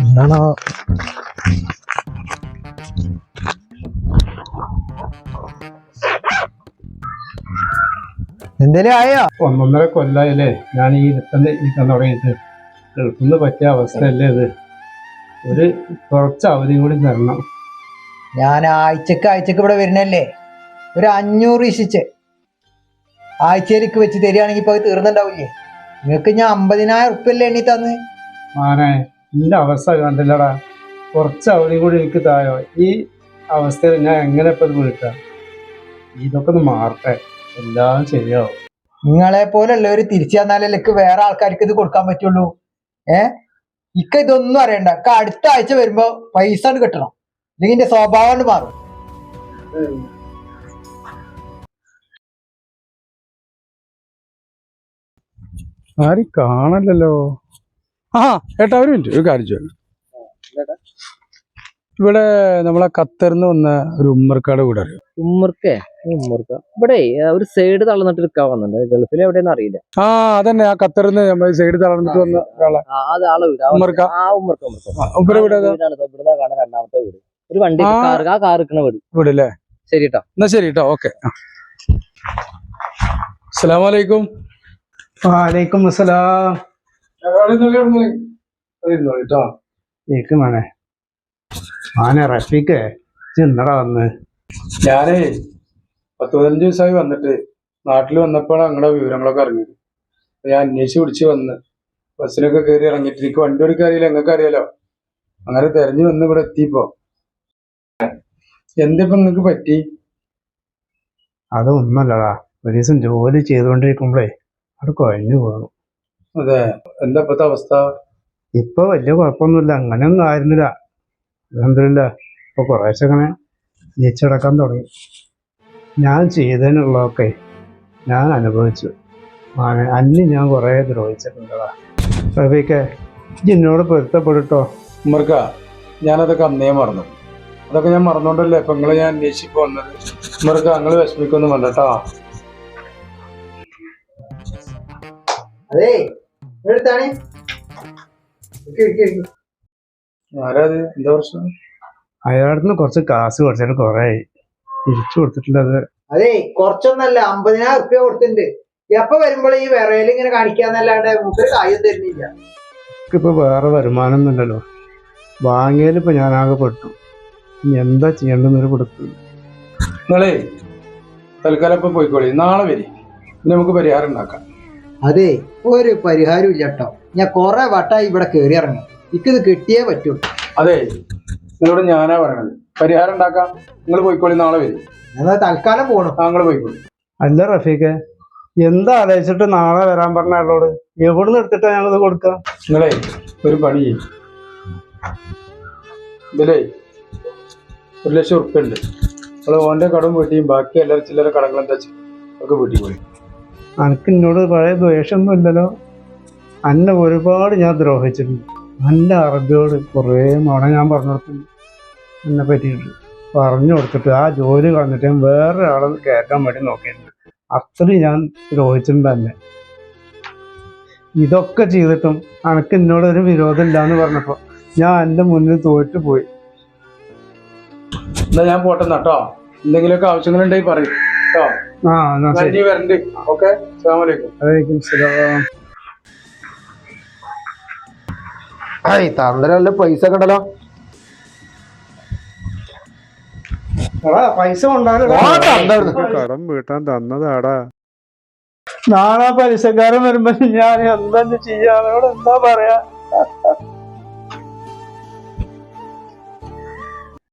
എന്താണോ? എന്തേലും ആയോ? ഒന്നൊന്നര കൊല്ലായില്ലേ? ഞാൻ ഈ ഇരുത്തന്റെ ഇരിക്കാൻ തുടങ്ങിയിട്ട്. കേൾക്കുന്ന പറ്റിയ അവസ്ഥയല്ലേ ഇത്. ഒരു കുറച്ച് അവധി കൂടി തരണം. ഞാൻ ആഴ്ചക്ക് ആഴ്ചക്ക് ഇവിടെ വരുന്നല്ലേ ഒരു അഞ്ഞൂറ് ഇശിച്ച് ആഴ്ചയിലേക്ക് വെച്ച് തരികയാണെങ്കിൽ ഇപ്പൊ അത് തീർന്നുണ്ടാവില്ലേ നിങ്ങൾക്ക് ഞാൻ അമ്പതിനായിരം ഉറുപ്പല്ലേ എണ്ണി തന്ന്? മാനെ നിന്റെ അവസ്ഥ കണ്ടില്ലടാ. കുറച്ച് അവധി കൂടി എനിക്ക് തായോ? ഈ അവസ്ഥയിൽ ഞാൻ എങ്ങനെ ഇപ്പൊ വിളിക്കാം? ഇതൊക്കെ ഒന്ന് മാറട്ടെ. എല്ലാം ശരിയാവും. നിങ്ങളെ പോലുള്ളവർ തിരിച്ചു തന്നാലല്ലേ എനിക്ക് വേറെ ആൾക്കാർക്ക് ഇത് കൊടുക്കാൻ പറ്റുള്ളൂ? ഏ? ഇക്ക ഇതൊന്നും അറിയണ്ട. ഇക്ക അടുത്ത ആഴ്ച വരുമ്പോ പൈസ കിട്ടണം. അല്ലെങ്കിൽ സ്വഭാവം മാറും. ആരും കാണല്ലോ ആ ഏട്ടാ ഒരു മിനിറ്റ് ഒരു കാര്യം ചോദിക്കാം. ഇവിടെ നമ്മളെ ഖത്തറിന്ന് വന്ന ഒരു ഉമ്മർക്കാട് കൂടെ അറിയാം ഉമ്മർക്കേ? ഉമ്മർക്ക. ഇവിടെ ഒരു സൈഡ് തളർന്നിട്ട് എടുക്കാൻ വന്നിട്ടുണ്ട്. ഗൾഫിൽ എവിടെയെന്ന് അറിയില്ല. ആ അതന്നെ ആ ഖത്തറിന്ന് നമ്മൾ സൈഡ് തളർന്നിട്ട് വന്ന ഒരാളെ. ഉമ്മർക്ക. ആ ഉമ്മർക്ക ഉമ്മർക്ക. കാണാൻ രണ്ടാമത്തെ വീട്. ഒരു വണ്ടി കാർ ആ കാർ നിൽക്കുന്ന വീട്. വീട് അല്ലേ ശരി കേട്ടോ എന്നാ ശരി കേട്ടോ ഓക്കെ അസ്സലാമലൈക്കും വാലേക്കും അസ്സലാം. കേട്ടോ കേക്ക് മാനെ. മാനെ റഫീഖേ ചെന്നടാ വന്ന്. ഞാനേ പത്ത് പതിനഞ്ച് ദിവസമായി വന്നിട്ട്. നാട്ടിൽ വന്നപ്പോഴാണ് അങ്ങടെ വിവരങ്ങളൊക്കെ അറിഞ്ഞത്. ഞാൻ അന്വേഷിച്ച് പിടിച്ച് വന്ന്. ബസ്സിലൊക്കെ കയറി ഇറങ്ങിയിട്ട് എനിക്ക് വണ്ടി ഓടിക്കാൻ അറിയില്ല. നിങ്ങൾക്ക് അറിയാലോ? അങ്ങനെ തെരഞ്ഞു വന്ന് ഇവിടെ എത്തിയപ്പോ. എന്തിപ്പോ നിങ്ങക്ക് പറ്റി? അതൊന്നല്ലടാ ഒരു ദിവസം ജോലി ചെയ്തുകൊണ്ടിരിക്കുമ്പോഴേ അവിടെ കുഴഞ്ഞു പോകണം അതെ. എന്താ ഇപ്പത്തെ അവസ്ഥ? ഇപ്പൊ വലിയ കുഴപ്പമൊന്നുമില്ല. അങ്ങനെയൊന്നും ആയിരുന്നില്ല. അലഹമില്ല ഇപ്പൊ കുറേശ്ശെ അങ്ങനെ ജയിച്ചടക്കാൻ തുടങ്ങി. ഞാൻ ചെയ്തതിനുള്ളതൊക്കെ ഞാൻ അനുഭവിച്ചു. ആണ് അന്ന് ഞാൻ കുറേ ദ്രോഹിച്ചിട്ടുണ്ടടാ. റഫീക്കെ എന്നോട് പൊരുത്തപ്പെട്ടോ ഉമ്മർക്ക ഞാനതൊക്കെ അന്നേ മറന്നു. അതൊക്കെ ഞാൻ മറന്നോണ്ടല്ലേ ഇപ്പൊ നിങ്ങളെ ഞാൻ അന്വേഷിക്കുന്നത് വന്നത് ഉമ്മർക്ക നിങ്ങൾ വിഷമിക്കൊന്നും വേണ്ട കേട്ടോ അതേ എടുത്താണ് ആരാത് എന്താ പ്രശ്നം? കുറച്ച് കാശ് കുറച്ചാൽ കൊറേ തിരിച്ചു കൊടുത്തിട്ടുള്ളത് അതെ. കുറച്ചൊന്നല്ല അമ്പതിനായിരം റുപ്യ കൊടുത്തിട്ടുണ്ട്. എപ്പോ വരുമ്പോഴേ ഈ വിറയിൽ ഇങ്ങനെ കാണിക്കാന്നല്ലാണ്ട് മൂപ്പര് കാര്യം തരുന്നില്ല. ഇപ്പൊ വേറെ വരുമാനം ഒന്നുമില്ലല്ലോ വാങ്ങിയാലിപ്പോ ഞാൻ ആകെ പെട്ടു. ഇനി എന്താ ചെയ്യേണ്ടെന്നൊരു കൊടുത്തു നിങ്ങളേ തൽക്കാലം ഇപ്പൊ പോയിക്കോളി. നാളെ വരി. ഇനി നമുക്ക് പരിഹാരം ഉണ്ടാക്കാം. അതെ ഒരു പരിഹാരം ഇല്ല കേട്ടോ ഞാൻ കുറെ വട്ടായി ഇവിടെ കയറി ഇറങ്ങി. ഇക്കിത് കിട്ടിയേ പറ്റുള്ളൂ അതെ നിങ്ങളോട് ഞാനാ പറയണത്. പരിഹാരം ഉണ്ടാക്കാം. നിങ്ങൾ പോയിക്കോളി നാളെ വരും. എന്നാൽ തൽക്കാലം പോണു. താങ്കൾ പോയിക്കോളി. അല്ല റഫീഖ് എന്താ ആലോചിച്ചിട്ട് നാളെ വരാൻ പറഞ്ഞ അയാളോട് എവിടുന്ന് എടുത്തിട്ടാ ഞങ്ങളിത് കൊടുക്കുക നിങ്ങളെ ഒരു പണി ചെയ്യും. ഇതിലേ ഒരു ലക്ഷം ഉറുപ്പുണ്ട് ഉണ്ട്. നിങ്ങൾ ഓന്റെ കടം വീട്ടിയും ബാക്കി എല്ലാവരും ചില്ലറ കടങ്ങളെന്താ എന്താ ഒക്കെ വീട്ടിൽ പോയി. അനക്ക് എന്നോട് പഴയ ദ്വേഷമൊന്നും ഇല്ലല്ലോ. അന്നെ ഒരുപാട് ഞാൻ ദ്രോഹിച്ചിട്ടുണ്ട്. നല്ല അറബിയോട് കുറേ നുണ ഞാൻ പറഞ്ഞു കൊടുത്തിട്ടുണ്ട് എന്നെ പറ്റിയിട്ട്. പറഞ്ഞു കൊടുത്തിട്ട് ആ ജോലി കളഞ്ഞിട്ട് ഞാൻ വേറെ ആളെ കയറ്റാൻ വേണ്ടി നോക്കിയിട്ടുണ്ട്. അത്രയും ഞാൻ ദ്രോഹിച്ചിട്ടുണ്ട് തന്നെ ഇതൊക്കെ ചെയ്തിട്ടും അനക്ക് എന്നോട് ഒരു വിരോധം ഇല്ല എന്ന് പറഞ്ഞപ്പോ ഞാൻ എന്റെ മുന്നിൽ തോറ്റു പോയി. എന്നാ ഞാൻ പോട്ടെന്നാട്ടോ എന്തെങ്കിലുമൊക്കെ ആവശ്യങ്ങളുണ്ടെങ്കിൽ പറയും കേട്ടോ ആ എന്നാ ശരി. വരണ്ട്. ഓക്കെ അലൈക്കും. സലാം. തന്ത്രല്ല പൈസ കണ്ടല്ലോ പൈസ കടം വീട്ടാൻ തന്നതാടാ. നാളെ പലിശക്കാരൻ വരുമ്പോ ഞാൻ എന്താ ചെയ്യാനോട് എന്താ പറയാ?